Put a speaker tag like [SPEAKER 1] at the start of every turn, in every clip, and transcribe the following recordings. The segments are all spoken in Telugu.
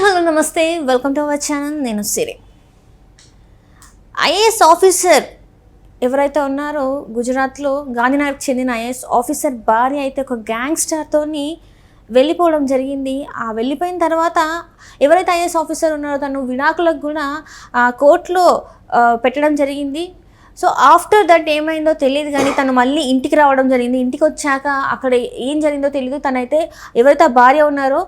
[SPEAKER 1] హలో నమస్తే. వెల్కమ్ టు అవర్ ఛానల్ నేను సిరి. ఐఏఎస్ ఆఫీసర్ ఎవరైతే ఉన్నారో గుజరాత్లో గాంధీనగర్కి చెందిన ఐఏఎస్ ఆఫీసర్ భార్య అయితే ఒక గ్యాంగ్స్టర్తోని వెళ్ళిపోవడం జరిగింది. ఆ వెళ్ళిపోయిన తర్వాత ఎవరైతే ఐఏఎస్ ఆఫీసర్ ఉన్నారో తను విడాకులకు కూడా ఆ కోర్టులో పెట్టడం జరిగింది. సో ఆఫ్టర్ దట్ ఏమైందో తెలియదు కానీ తను మళ్ళీ ఇంటికి రావడం జరిగింది. ఇంటికి వచ్చాక అక్కడ ఏం జరిగిందో తెలియదు తనైతే ఎవరైతే భార్య ఉన్నారో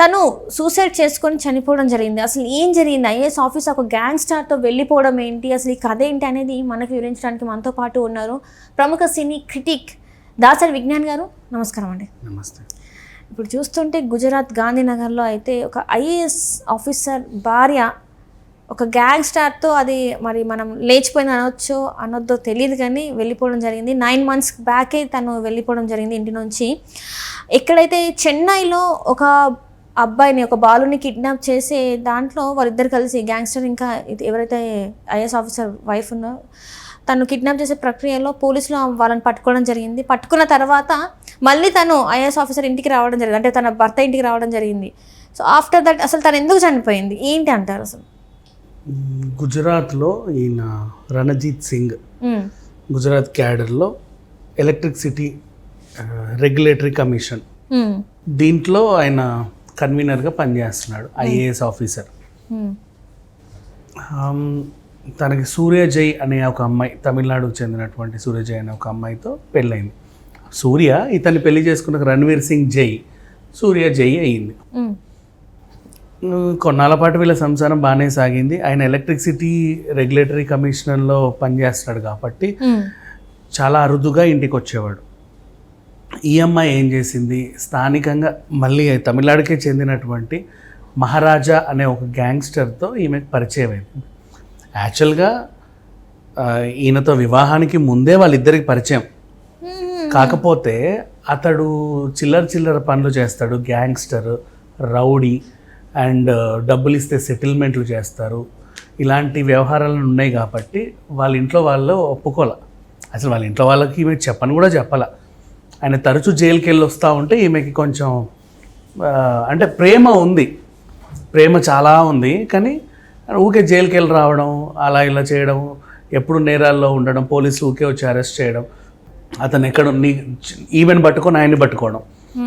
[SPEAKER 1] తను సూసైడ్ చేసుకొని చనిపోవడం జరిగింది. అసలు ఏం జరిగింది? ఐఏఎస్ ఆఫీస్ ఒక గ్యాంగ్ స్టార్తో వెళ్ళిపోవడం ఏంటి? అసలు ఈ కథ ఏంటి అనేది మనకు వివరించడానికి మనతో పాటు ఉన్నారు ప్రముఖ సినీ క్రిటిక్ దాసరి విజ్ఞాన్ గారు. నమస్కారం అండి.
[SPEAKER 2] నమస్తే.
[SPEAKER 1] ఇప్పుడు చూస్తుంటే గుజరాత్ గాంధీనగర్లో అయితే ఒక ఐఏఎస్ ఆఫీసర్ భార్య ఒక గ్యాంగ్ స్టార్తో అది మరి మనం లేచిపోయింది అనొచ్చో అనొద్దో తెలియదు కానీ వెళ్ళిపోవడం జరిగింది. నైన్ మంత్స్ బ్యాకే తను వెళ్ళిపోవడం జరిగింది ఇంటి నుంచి. ఎక్కడైతే చెన్నైలో ఒక అబ్బాయిని ఒక బాలుని కిడ్నాప్ చేసే దాంట్లో వాళ్ళిద్దరు కలిసి గ్యాంగ్స్టర్ ఇంకా ఎవరైతే ఐఏఎస్ ఆఫీసర్ వైఫ్ ఉన్నో తను కిడ్నాప్ చేసే ప్రక్రియలో పోలీసులు వాళ్ళని పట్టుకోవడం జరిగింది. పట్టుకున్న తర్వాత మళ్ళీ తను ఐఏఎస్ ఆఫీసర్ ఇంటికి రావడం జరిగింది. అంటే తన భర్త ఇంటికి రావడం జరిగింది. సో ఆఫ్టర్ దట్ అసలు తను ఎందుకు చనిపోయింది? ఏంటి అంటారు అసలు?
[SPEAKER 2] గుజరాత్లో ఈయన రణజీత్ సింగ్ గుజరాత్ క్యాడర్లో ఎలక్ట్రిసిటీ రెగ్యులేటరీ కమిషన్ దీంట్లో ఆయన కన్వీనర్గా పనిచేస్తున్నాడు ఐఏఎస్ ఆఫీసర్. ఆమ్, తనకి సూర్యజయ్ అనే ఒక అమ్మాయి తమిళనాడుకు చెందినటువంటి సూర్యజయ్ అనే ఒక అమ్మాయితో పెళ్ళైంది. సూర్య ఇతన్ని పెళ్ళి చేసుకున్న రణవీర్ సింగ్ జై సూర్య జై అయ్యింది
[SPEAKER 1] ఉమ్,
[SPEAKER 2] కొన్నాళ్ళ పాటు వీళ్ళ సంసారం బాగానే సాగింది. ఆయన ఎలక్ట్రిసిటీ రెగ్యులేటరీ కమిషనర్లో పనిచేస్తున్నాడు కాబట్టి చాలా అరుదుగా ఇంటికి వచ్చేవాడు ఈ అమ్మాయి ఏం చేసింది? స్థానికంగా మళ్ళీ తమిళనాడుకే చెందినటువంటి మహారాజా అనే ఒక గ్యాంగ్స్టర్తో ఈమెకు పరిచయం అయింది. యాక్చువల్గా ఈయనతో వివాహానికి ముందే వాళ్ళిద్దరికి పరిచయం. కాకపోతే అతడు చిల్లర చిల్లర పనులు చేస్తాడు. గ్యాంగ్స్టర్ రౌడీ అండ్ డబ్బులు ఇస్తే సెటిల్మెంట్లు చేస్తారు. ఇలాంటి వ్యవహారాలు ఉన్నాయి కాబట్టి వాళ్ళ ఇంట్లో వాళ్ళు ఒప్పుకోలే. అసలు వాళ్ళ ఇంట్లో వాళ్ళకి ఈమె చెప్పని కూడా చెప్పాల. ఆయన తరచూ జైలుకి వెళ్ళి వస్తూ ఉంటే ఈమెకి కొంచెం అంటే ప్రేమ ఉంది. ప్రేమ చాలా ఉంది కానీ ఊకే జైలుకి వెళ్ళి రావడం అలా ఇలా చేయడం ఎప్పుడు నేరాల్లో ఉండడం పోలీసులు ఊకే వచ్చి అరెస్ట్ చేయడం అతను ఎక్కడ నీ ఈవెన్ పట్టుకొని ఆయన్ని పట్టుకోవడం.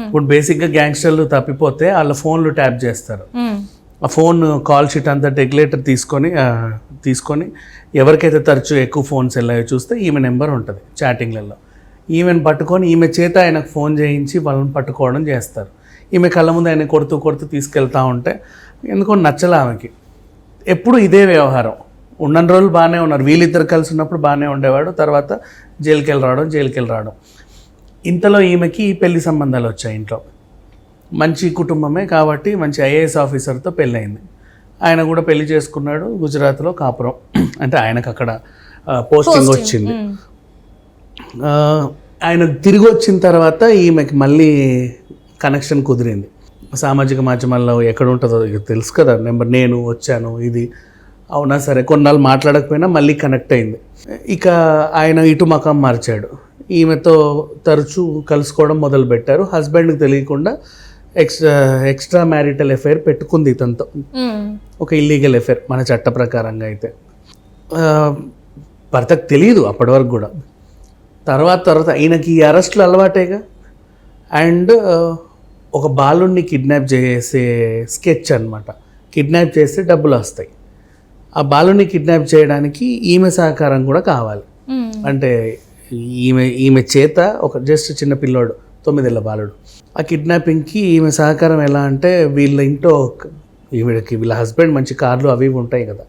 [SPEAKER 2] ఇప్పుడు బేసిక్గా గ్యాంగ్స్టర్లు తప్పిపోతే వాళ్ళ ఫోన్లు ట్యాప్ చేస్తారు. ఆ ఫోన్ కాల్ షీట్ అంతా రెగ్యులేటర్ తీసుకొని తీసుకొని ఎవరికైతే తరచూ ఎక్కువ ఫోన్స్ వెళ్ళాయో చూస్తే ఈమె నెంబర్ ఉంటుంది చాటింగ్లలో ఈమెను పట్టుకొని ఈమె చేత ఆయనకు ఫోన్ చేయించి వాళ్ళని పట్టుకోవడం చేస్తారు. ఈమె కళ్ళ ముందు ఆయన కొడుతూ కొడుతూ తీసుకెళ్తా ఉంటే ఎందుకో నచ్చలే ఆమెకి. ఎప్పుడు ఇదే వ్యవహారం. ఉన్న రోజులు బాగానే ఉన్నారు. వీళ్ళిద్దరు కలిసి ఉన్నప్పుడు బాగానే ఉండేవాడు. తర్వాత జైలుకి వెళ్ళి రావడం జైలుకి వెళ్ళి రావడం. ఇంతలో ఈమెకి పెళ్ళి సంబంధాలు వచ్చాయి ఇంట్లో. మంచి కుటుంబమే కాబట్టి మంచి ఐఏఎస్ ఆఫీసర్తో పెళ్ళయింది. ఆయన కూడా పెళ్ళి చేసుకున్నాడు గుజరాత్లో కాపురం. అంటే ఆయనకు అక్కడ పోస్టింగ్ వచ్చింది. ఆయన తిరిగి వచ్చిన తర్వాత ఈమెకి మళ్ళీ కనెక్షన్ కుదిరింది. సామాజిక మాధ్యమాల్లో ఎక్కడ ఉంటుందో తెలుసు కదా నెంబర్ నేను వచ్చాను ఇది. అవునా సరే కొన్నాళ్ళు మాట్లాడకపోయినా మళ్ళీ కనెక్ట్ అయింది. ఇక ఆయన ఇటు మకం మార్చాడు. ఈమెతో తరచూ కలుసుకోవడం మొదలుపెట్టారు. హస్బెండ్కి తెలియకుండా ఎక్స్ట్రా ఎక్స్ట్రా మ్యారిటల్ ఎఫైర్ పెట్టుకుంది ఇతనితో. ఒక ఇల్లీగల్ ఎఫైర్ మన చట్ట ప్రకారంగా అయితే. భర్తకు తెలియదు అప్పటి వరకు కూడా. తర్వాత తర్వాత ఈయనకి ఈ అరెస్టులు అలవాటేగా? అండ్ ఒక బాలుడిని కిడ్నాప్ చేసే స్కెచ్ అన్నమాట. కిడ్నాప్ చేస్తే డబ్బులు వస్తాయి. ఆ బాలుని కిడ్నాప్ చేయడానికి ఈమె సహకారం కూడా కావాలి. అంటే ఈమె ఈమె చేత ఒక జస్ట్ చిన్న పిల్లోడు తొమ్మిదేళ్ళ బాలుడు. ఆ కిడ్నాపింగ్కి ఈమె సహకారం ఎలా అంటే వీళ్ళ ఇంట్లో ఈవిడకి వీళ్ళ హస్బెండ్ మంచి కార్లు అవి ఉంటాయి కదా.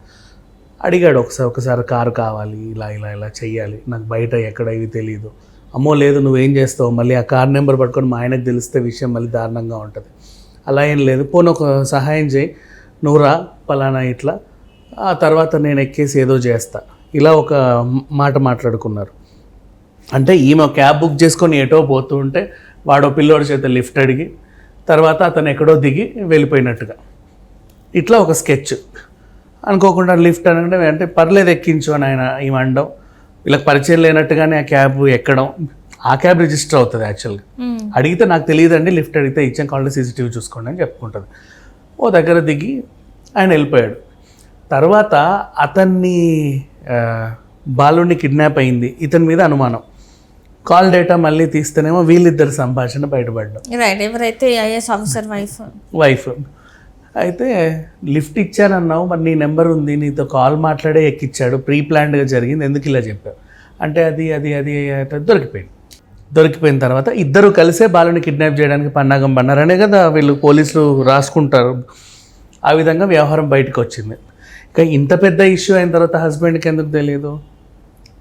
[SPEAKER 2] అడిగాడు ఒకసారి ఒకసారి కారు కావాలి ఇలా ఇలా ఇలా చెయ్యాలి నాకు బయట ఎక్కడ ఇవి తెలియదు అమ్మో లేదు నువ్వేం చేస్తావు? మళ్ళీ ఆ కార్ నెంబర్ పట్టుకొని మా ఆయనకు తెలిస్తే విషయం మళ్ళీ దారుణంగా ఉంటుంది. అలా ఏం లేదు. పోనీ ఒక సహాయం చేయి. నువ్వురా పలానా ఇట్లా. ఆ తర్వాత నేను ఎక్కేసి ఏదో చేస్తా. ఇలా ఒక మాట మాట్లాడుకున్నారు. అంటే ఈమె క్యాబ్ బుక్ చేసుకొని ఎటో పోతూ ఉంటే వాడో పిల్లోడి చేత లిఫ్ట్ అడిగి తర్వాత అతను ఎక్కడో దిగి వెళ్ళిపోయినట్టుగా. ఇట్లా ఒక స్కెచ్. అనుకోకుండా లిఫ్ట్ అనడం అంటే పర్లేదు ఎక్కించు అని ఆయన అనడం వీళ్ళకి పరిచయం లేనట్టుగానే ఆ క్యాబ్ ఎక్కడం. ఆ క్యాబ్ రిజిస్టర్ అవుతుంది యాక్చువల్గా. అడిగితే నాకు తెలియదండి లిఫ్ట్ అడిగితే ఇచ్చాం కావాలి సీసీటీవీ చూసుకోండి అని చెప్పుకుంటుంది. ఓ దగ్గర దిగి ఆయన వెళ్ళిపోయాడు. తర్వాత అతన్ని బాలుని కిడ్నాప్ అయింది. ఇతని మీద అనుమానం. కాల్ డేటా మళ్ళీ తీస్తేనేమో వీళ్ళిద్దరి సంభాషణ బయటపడ్డం.
[SPEAKER 1] రైట్ ఎవరైతే ఐఏఎస్ ఆఫీసర్ వైఫ్.
[SPEAKER 2] వైఫ్. అయితే లిఫ్ట్ ఇచ్చానన్నావు మరి నీ నెంబర్ ఉంది నీతో కాల్ మాట్లాడే ఎక్కిచ్చాడు ప్రీ ప్లాన్డ్గా జరిగింది ఎందుకు ఇలా చెప్పావు? అంటే అది అది అది దొరికిపోయింది. దొరికిపోయిన తర్వాత ఇద్దరు కలిసే బాలుని కిడ్నాప్ చేయడానికి పన్నాగం పన్నారనే కదా వీళ్ళు పోలీసులు రాసుకుంటారు. ఆ విధంగా వ్యవహారం బయటకు వచ్చింది. ఇక ఇంత పెద్ద ఇష్యూ అయిన తర్వాత హస్బెండ్కి ఎందుకు తెలియదు?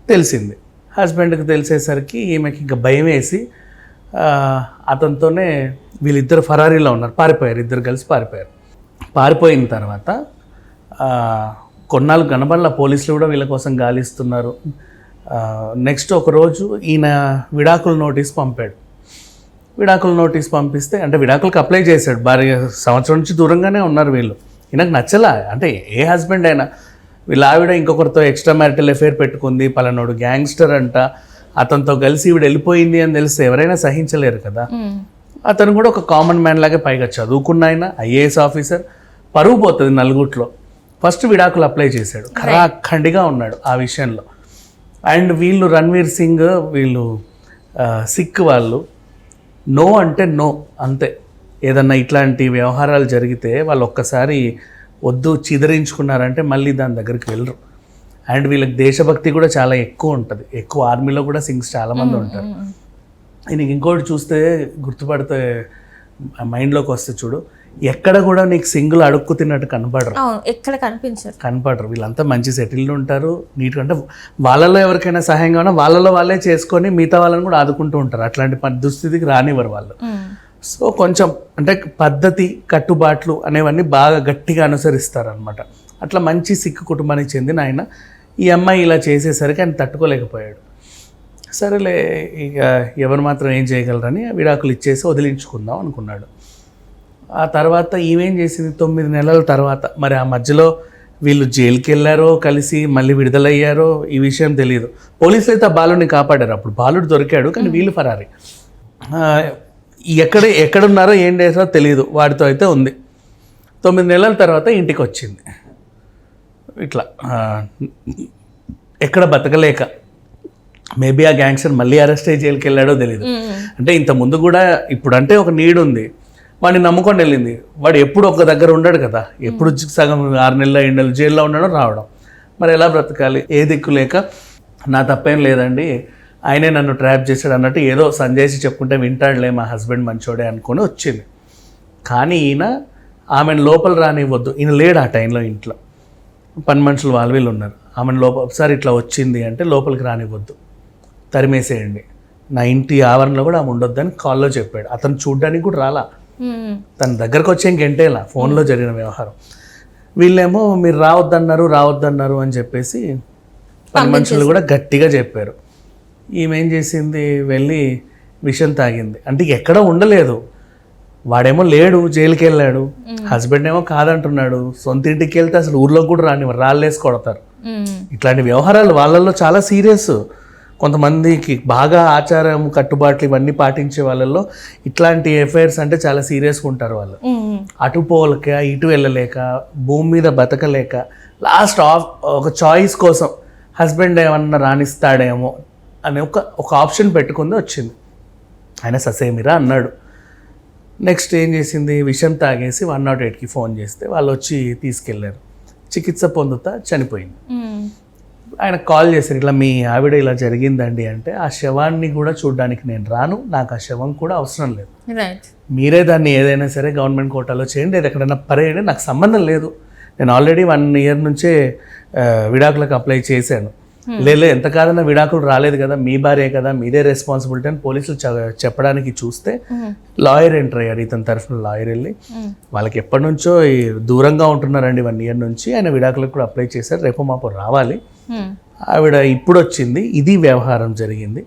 [SPEAKER 2] తెలిసింది. హస్బెండ్కి తెలిసేసరికి ఈమెకి ఇంకా భయం వేసి అతనితోనే వీళ్ళిద్దరు ఫరారీలో ఉన్నారు పారిపోయారు ఇద్దరు కలిసి పారిపోయారు. పారిపోయిన తర్వాత కొన్నాళ్ళు కనబడల పోలీసులు కూడా వీళ్ళ కోసం గాలిస్తున్నారు. నెక్స్ట్ ఒక రోజు ఈయన విడాకుల నోటీస్ పంపాడు. విడాకుల నోటీస్ పంపిస్తే అంటే విడాకులకు అప్లై చేశాడు. భార్య సంవత్సరం నుంచి దూరంగానే ఉన్నారు వీళ్ళు. ఈయనకు నచ్చలా అంటే ఏ హస్బెండ్ అయినా. వీళ్ళ ఆవిడ ఇంకొకరితో ఎక్స్ట్రా మ్యారిటల్ అఫేర్ పెట్టుకుంది పలానోడు గ్యాంగ్స్టర్ అంట. అతనితో కలిసి ఈవిడ వెళ్ళిపోయింది అని తెలిస్తే ఎవరైనా సహించలేరు కదా. అతను కూడా ఒక కామన్ మ్యాన్ లాగే పైగా చదువుకున్న ఆయన ఐఏఎస్ ఆఫీసర్. పరువు పోతుంది నలుగుట్లో. ఫస్ట్ విడాకులు అప్లై చేశాడు. ఖరాఖండిగా ఉన్నాడు ఆ విషయంలో. అండ్ వీళ్ళు రణ్వీర్ సింగ్ వీళ్ళు సిక్ వాళ్ళు నో అంటే నో అంతే. ఏదన్నా ఇట్లాంటి వ్యవహారాలు జరిగితే వాళ్ళు ఒక్కసారి వద్దు చిదరించుకున్నారంటే మళ్ళీ దాని దగ్గరికి వెళ్ళరు. అండ్ వీళ్ళకి దేశభక్తి కూడా చాలా ఎక్కువ ఉంటుంది. ఎక్కువ ఆర్మీలో కూడా సింగ్స్ చాలామంది ఉంటారు. నీకు ఇంకోటి చూస్తే గుర్తుపడితే మైండ్లోకి వస్తే చూడు ఎక్కడ కూడా నీకు సింగిల్ అడుక్కు తిన్నట్టు కనపడరు.
[SPEAKER 1] ఎక్కడ కనిపించరు.
[SPEAKER 2] కనపడరు. వీళ్ళంతా మంచి సెటిల్డ్ ఉంటారు. నీట్గా అంటే వాళ్ళలో ఎవరికైనా సహాయం కావాలన్నా వాళ్ళలో వాళ్ళే చేసుకొని మిగతా వాళ్ళని కూడా ఆదుకుంటూ ఉంటారు. అట్లాంటి దుస్థితికి రానివ్వరు వాళ్ళు. సో కొంచెం అంటే పద్ధతి కట్టుబాట్లు అనేవన్నీ బాగా గట్టిగా అనుసరిస్తారు అనమాట అట్లా మంచి సిక్కు కుటుంబానికి చెందిన ఆయన ఈ అమ్మాయి ఇలా చేసేసరికి ఆయన తట్టుకోలేకపోయాడు. సరేలే ఇక ఎవరు మాత్రం ఏం చేయగలరని విడాకులు ఇచ్చేసి వదిలించుకుందాం అనుకున్నాడు. ఆ తర్వాత ఈమెం చేసింది? తొమ్మిది నెలల తర్వాత. మరి ఆ మధ్యలో వీళ్ళు జైలుకి వెళ్ళారో కలిసి మళ్ళీ విడుదలయ్యారో ఈ విషయం తెలియదు పోలీసులు అయితే ఆ బాలుని కాపాడారు. అప్పుడు బాలుడు దొరికాడు కానీ వీళ్ళు ఫరారి. ఎక్కడ ఎక్కడున్నారో ఏం చేసారో తెలియదు వాడితో అయితే ఉంది. తొమ్మిది నెలల తర్వాత ఇంటికి వచ్చింది ఇట్లా ఎక్కడ బతకలేక. మేబీ ఆ గ్యాంగ్స్టర్ మళ్ళీ అరెస్ట్ అయ్యి జైలుకి వెళ్ళాడో తెలియదు అంటే ఇంత ముందు కూడా ఇప్పుడు అంటే ఒక నీడ్ ఉంది వాడిని నమ్ముకొని వెళ్ళింది. వాడు ఎప్పుడు ఒక దగ్గర ఉండడు కదా. ఎప్పుడు సగం ఆరు నెలల ఏడు నెలలు జైల్లో ఉండడం రావడం. మరి ఎలా బ్రతకాలి? ఏ దిక్కు లేక నా తప్పేం లేదండి. ఆయనే నన్ను ట్రాప్ చేశాడు అన్నట్టు ఏదో సంజయ్సి చెప్పుకుంటే వింటాడులే మా హస్బెండ్ మంచోడే అనుకొని వచ్చింది. కానీ ఈయన ఆమెను లోపల రానివ్వద్దు. ఈయన లేడు ఆ టైంలో ఇంట్లో. పని మనుషులు వాళ్ళు వీళ్ళు ఉన్నారు. ఆమెను లోపల ఒకసారి ఇట్లా వచ్చింది అంటే లోపలికి రానివ్వద్దు. తరిమేసేయండి. నా ఇంటి ఆవరణలో కూడా ఆమె ఉండొద్దని కాల్లో చెప్పాడు. అతను చూడ్డానికి కూడా రాలా. తన దగ్గరకు వచ్చే గంటేలా ఫోన్లో జరిగిన వ్యవహారం. వీళ్ళేమో మీరు రావద్దన్నారు రావద్దన్నారు అని చెప్పేసి పని మనుషులు కూడా గట్టిగా చెప్పారు. ఈమె ఏం చేసింది? వెళ్ళి విషం తాగింది. అంటే ఎక్కడ ఉండలేదు. వాడేమో లేడు జైలుకి వెళ్ళాడు హస్బెండ్ ఏమో కాదంటున్నాడు. సొంత ఇంటికి వెళ్తే అసలు ఊర్లోకి కూడా రానివ్వరు. రాళ్ళేసి కొడతారు. ఇట్లాంటి వ్యవహారాలు వాళ్ళల్లో చాలా సీరియస్. కొంతమందికి బాగా ఆచారం కట్టుబాట్లు ఇవన్నీ పాటించే వాళ్ళల్లో ఇట్లాంటి ఎఫైర్స్ అంటే చాలా సీరియస్గా ఉంటారు వాళ్ళు. అటు పోలేక ఇటు వెళ్ళలేక భూమి మీద బతకలేక లాస్ట్ ఆఫ్ ఒక చాయిస్ కోసం హస్బెండ్ ఏమన్నా రాణిస్తాడేమో అని ఒక ఒక ఆప్షన్ పెట్టుకుంది వచ్చింది. ఆయన ససేమిరా అన్నాడు. నెక్స్ట్ ఏం చేసింది? విషం తాగేసి వన్ నాట్ ఎయిట్కి ఫోన్ చేస్తే వాళ్ళు వచ్చి తీసుకెళ్ళారు చికిత్స పొందుతా చనిపోయింది. ఆయన కాల్ చేశారు ఇట్లా మీ ఆవిడ ఇలా జరిగిందండి అంటే ఆ శవాన్ని కూడా చూడడానికి నేను రాను నాకు ఆ శవం కూడా అవసరం లేదు. మీరే దాన్ని ఏదైనా సరే గవర్నమెంట్ కోటాలో చేయండి అది ఎక్కడైనా పరేయండి నాకు సంబంధం లేదు. నేను ఆల్రెడీ వన్ ఇయర్ నుంచే విడాకులకు అప్లై చేశాను. లేదు ఎంత కాదన్నా విడాకులు రాలేదు కదా మీ భార్యే కదా మీదే రెస్పాన్సిబిలిటీ అని పోలీసులు చెప్పడానికి చూస్తే లాయర్ ఎంటర్ అయ్యారు ఇతని తరఫున లాయర్ వెళ్ళి. వాళ్ళకి ఎప్పటి నుంచో ఈ దూరంగా ఉంటున్నారండి వన్ ఇయర్ నుంచి ఆయన విడాకులకు కూడా అప్లై చేశారు రేపు మాపు రావాలి. ఆవిడ ఇప్పుడు వచ్చింది ఇది వ్యవహారం జరిగింది.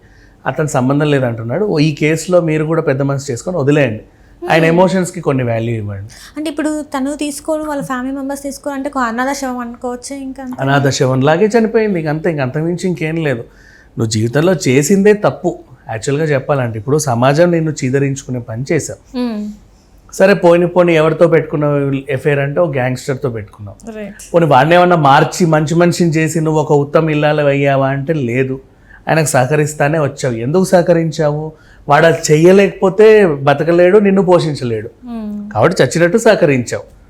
[SPEAKER 2] అతను సంబంధం లేదంటున్నాడు ఈ కేసులో మీరు కూడా పెద్ద మనసు చేసుకొని వదిలేయండి. ఆయన ఎమోషన్స్కి కొన్ని వాల్యూ ఇవ్వండి.
[SPEAKER 1] అంటే ఇప్పుడు తను తీసుకోను వాళ్ళ ఫ్యామిలీ మెంబర్స్ తీసుకోను అంటే అనాథ శవం అనుకోవచ్చు ఇంకా
[SPEAKER 2] అనాథ శవం లాగే చనిపోయింది ఇంక అంతే ఇంక అంతకుమించి ఇంకేం లేదు. నువ్వు జీవితంలో చేసిందే తప్పు. యాక్చువల్గా చెప్పాలంటే ఇప్పుడు సమాజం నిన్ను చీదరించుకునే పని చేశావు
[SPEAKER 1] మ్మ్.
[SPEAKER 2] సరే పోని పోని ఎవరితో పెట్టుకున్నావు? ఎఫైర్ అంటే ఒక గ్యాంగ్స్టర్తో పెట్టుకున్నావు. పోనీ వాడిని ఏమన్నా మార్చి మంచి మనిషిని చేసి నువ్వు ఒక ఉత్తమ ఇల్లాలు అయ్యావా అంటే లేదు. ఆయనకు సహకరిస్తానే వచ్చావు. ఎందుకు సహకరించావు? వాడు అది చెయ్యలేకపోతే బతకలేడు నిన్ను పోషించలేడు. కాబట్టి చచ్చినట్టు సహకరించావు.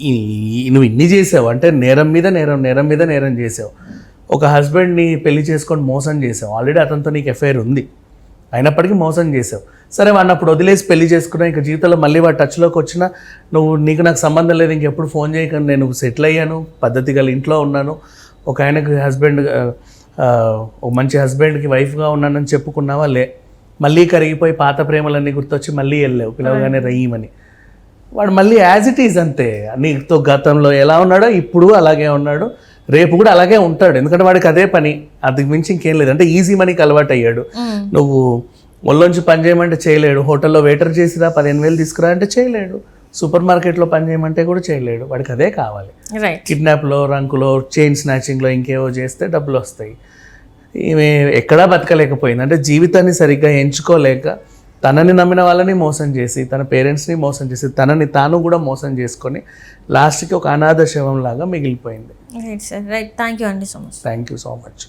[SPEAKER 2] ఈ- నువ్వు ఇన్ని చేసావు అంటే నేరం మీద నేరం నేరం మీద నేరం చేసావు. ఒక హస్బెండ్ని పెళ్ళి చేసుకొని మోసం చేసావు. ఆల్రెడీ అతనితో నీకు ఎఫ్ఐఆర్ ఉంది. అయినప్పటికీ మోసం చేసావు. సరే వాడిని అప్పుడు వదిలేసి పెళ్ళి చేసుకున్నా ఇంకా జీవితంలో మళ్ళీ వాడు టచ్లోకి వచ్చినా నువ్వు నీకు నాకు సంబంధం లేదు ఇంకెప్పుడు ఫోన్ చేయకుండా నేను సెటిల్ అయ్యాను పద్ధతి గల ఇంట్లో ఉన్నాను. ఒక ఆయనకు హస్బెండ్ ఒక మంచి హస్బెండ్కి వైఫ్గా ఉన్నానని చెప్పుకున్నావా? లే. మళ్ళీ కరిగిపోయి పాత ప్రేమలన్నీ గుర్తొచ్చి మళ్ళీ వెళ్ళావు పిలవగానే రయ్యమని. వాడు మళ్ళీ యాజ్ ఇట్ ఈజ్ అంతే. నీతో గతంలో ఎలా ఉన్నాడో ఇప్పుడు అలాగే ఉన్నాడు. రేపు కూడా అలాగే ఉంటాడు. ఎందుకంటే వాడికి అదే పని. అందుకు మించి ఇంకేం లేదు. అంటే ఈజీ మనీకి అలవాటు అయ్యాడు. నువ్వు ఒళ్ళొంచి పని చేయమంటే చేయలేడు. హోటల్లో వెయిటర్ చేసిరా పదిహేను వేలు తీసుకురా అంటే చేయలేడు. సూపర్ మార్కెట్లో పని చేయమంటే కూడా చేయలేడు. వాడికి అదే కావాలి. కిడ్నాప్లో రంకులో చైన్ స్నాచింగ్లో ఇంకేవో చేస్తే డబ్బులు వస్తాయి. ఈమె ఎక్కడా బతకలేకపోయింది. అంటే జీవితాన్ని సరిగ్గా ఎంచుకోలేక తనని నమ్మిన వాళ్ళని మోసం చేసి తన పేరెంట్స్ని మోసం చేసి తనని తాను కూడా మోసం చేసుకొని లాస్ట్కి ఒక అనాథ శవం లాగా మిగిలిపోయింది.
[SPEAKER 1] Right sir right thank you అండి so much
[SPEAKER 2] thank you so much